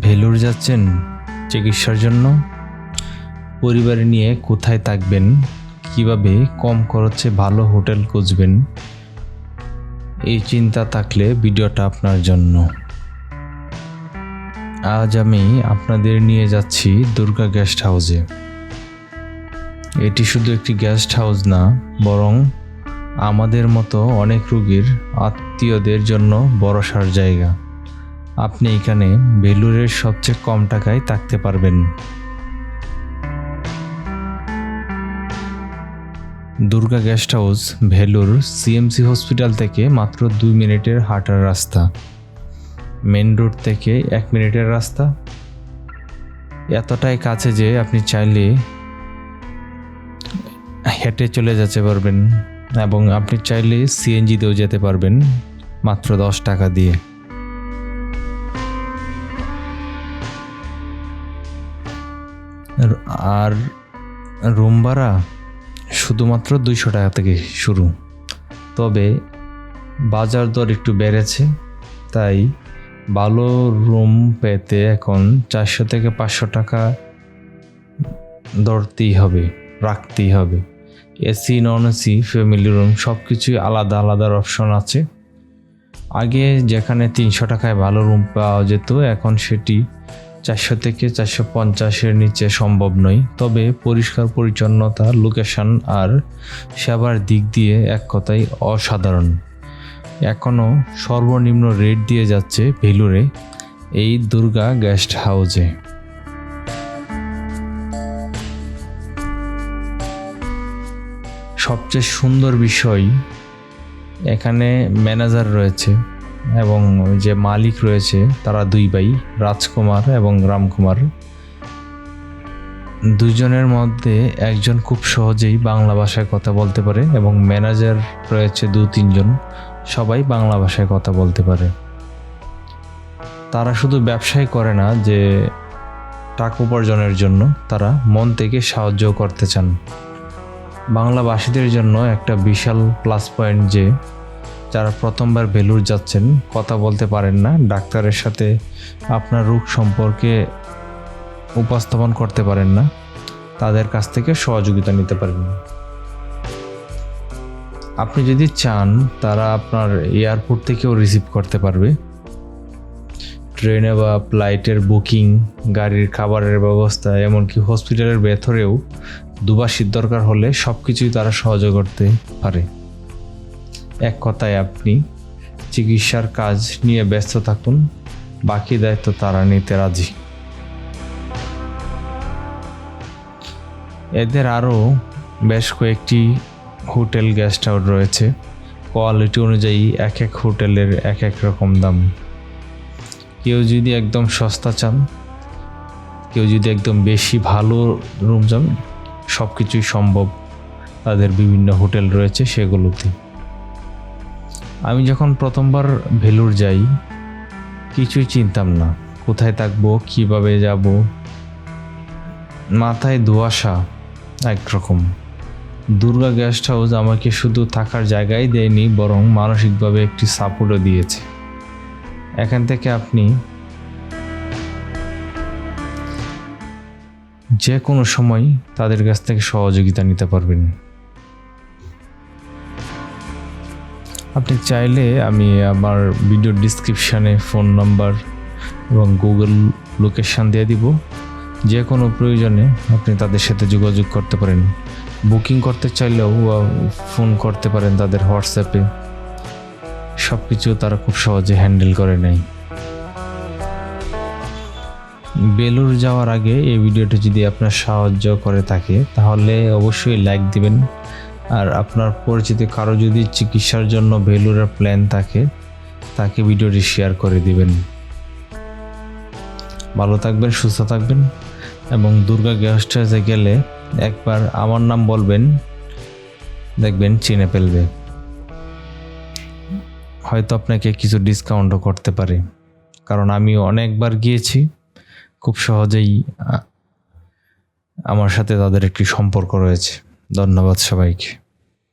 ভেলুর যাচ্ছেন চিকিৎসার জন্য? পরিবার নিয়ে কোথায় থাকবেন? কীভাবে কম খরচে ভালো হোটেল খুঁজবেন? এই চিন্তা থাকলে ভিডিওটা আপনার জন্য। আজ আমি আপনাদের নিয়ে যাচ্ছি দুর্গা গেস্ট হাউসে। এটি শুধু একটি গেস্ট হাউস না, বরং আমাদের মতো অনেক রুগীর আত্মীয়দের জন্য ভরসার জায়গা। আপনি এখানে বেলুরের সবচেয়ে কম টাকায় থাকতে পারবেন। Durga guest house, Vellore CMC hospital থেকে মাত্র দুই মিনিটের হাঁটার রাস্তা। মেন রোড থেকে এক মিনিটের রাস্তা। এতটাই কাছে যে আপনি চাইলে হেঁটে চলে যেতে পারবেন এবং আপনি চাইলে সিএনজিতেও যেতে পারবেন মাত্র দশ টাকা দিয়ে। আর- রুম ভাড়া শুধুমাত্র দুইশো টাকা থেকে শুরু। তবে বাজার দর একটু বেড়েছে, তাই ভালো রুম পেতে এখন চারশো থেকে পাঁচশো টাকা ধরতেই হবে, রাখতেই হবে। AC non AC family room সব কিছুই আলাদা আলাদা অপশন আছে। আগে যেখানে তিনশো টাকায় ভালো রুম পাওয়া যেত, এখন সেটি চারশো থেকে চারশো পঞ্চাশের নিচে সম্ভব নয়। তবে পরিষ্কার পরিচ্ছন্নতা লোকেশন আর সেবার দিক দিয়ে এক কথায় অসাধারণ। এখনও সর্বনিম্ন রেট দিয়ে যাচ্ছে ভেলুরে, এই দুর্গা গেস্ট হাউসে সবচেয়ে সুন্দর বিষয়, এখানে ম্যানেজার রয়েছে। এবং যে মালিক রয়েছে, তারা দুই ভাই, রাজকুমার এবং রামকুমার। দুজনের মধ্যে একজন খুব সহজেই বাংলা ভাষায় কথা বলতে পারে এবং ম্যানেজার রয়েছে দু, তিনজন। সবাই বাংলা ভাষায় কথা বলতে পারে। তারা শুধু ব্যবসায় করে না, যে টাকা উপার্জনের জন্য তারা মন থেকে সাহায্য করতে চান। বাংলাভাষীদের জন্য একটা বিশাল প্লাস পয়েন্ট যে যারা প্রথমবার ভেলুর যাচ্ছেন, কথা বলতে পারেন না, ডাক্তারের সাথে আপনার রোগ সম্পর্কে উপস্থাপন করতে পারেন না, তাদের কাছ থেকে সহযোগিতা নিতে পারেন আপনি যদি চান, তারা আপনার এয়ারপোর্ট থেকেও রিসিভ করতে পারবে। ট্রেনে বা ফ্লাইটের বুকিং, গাড়ির খাবারের ব্যবস্থা, এমনকি হসপিটালের ভেতরেও দুবাসীর দরকার হলে সব কিছুই তারা সহযোগ করতে পারে। এক কথায় আপনি চিকিৎসার কাজ নিয়ে ব্যস্ত থাকুন, বাকি দায়িত্ব তারা নিতে রাজি। এদের আরও বেশ কয়েকটি হোটেল গেস্ট হাউস রয়েছে। কোয়ালিটি অনুযায়ী এক এক হোটেলের এক এক রকম দাম। কেউ যদি একদম সস্তা চান, কেউ যদি একদম বেশি ভালো রুম চান সব কিছুই সম্ভব। তাদের বিভিন্ন হোটেল রয়েছে সেগুলোতে। আমি যখন প্রথমবার ভেলুর যাই, কিছুই চিনতাম না। কোথায় থাকব, কীভাবে যাব? মাথায় ধোয়াশা একরকম। দুর্গা গেস্ট হাউস আমাকে শুধু থাকার জায়গায় দেয়নি, বরং মানসিকভাবে একটি সাপোর্টও দিয়েছে। এখান থেকে আপনি যে কোনো সময় তাদের কাছ থেকে সহযোগিতা নিতে পারবেন। আপনি চাইলে আমি আমার ভিডিও ডিসক্রিপশানে ফোন নাম্বার এবং গুগল লোকেশান দিয়ে দিব। যে কোনো প্রয়োজনে আপনি তাদের সাথে যোগাযোগ করতে পারেন। বুকিং করতে চাইলেও ফোন করতে পারেন তাদের হোয়াটসঅ্যাপে সব কিছু তারা খুব সহজে হ্যান্ডেল করে নেয়। বেলুর যাওয়ার আগে এই ভিডিওটি যদি আপনার সাহায্য করে থাকে, তাহলে অবশ্যই লাইক দিবেন। আর আপনার পরিচিত কারও যদি চিকিৎসার জন্য বেলুরের প্ল্যান থাকে, তাকে ভিডিওটি শেয়ার করে দিবেন। ভালো থাকবেন, সুস্থ থাকবেন এবং দুর্গা গেস্ট হাউসে গেলে একবার আমার নাম বলবেন, দেখবেন চিনে ফেলবে। হয়তো আপনাকে কিছু ডিসকাউন্টও করতে পারে, কারণ আমি অনেকবার গিয়েছি, খুব সহজেই আমার সাথে তাদের একটি সম্পর্ক রয়েছে। ধন্যবাদ সবাইকে।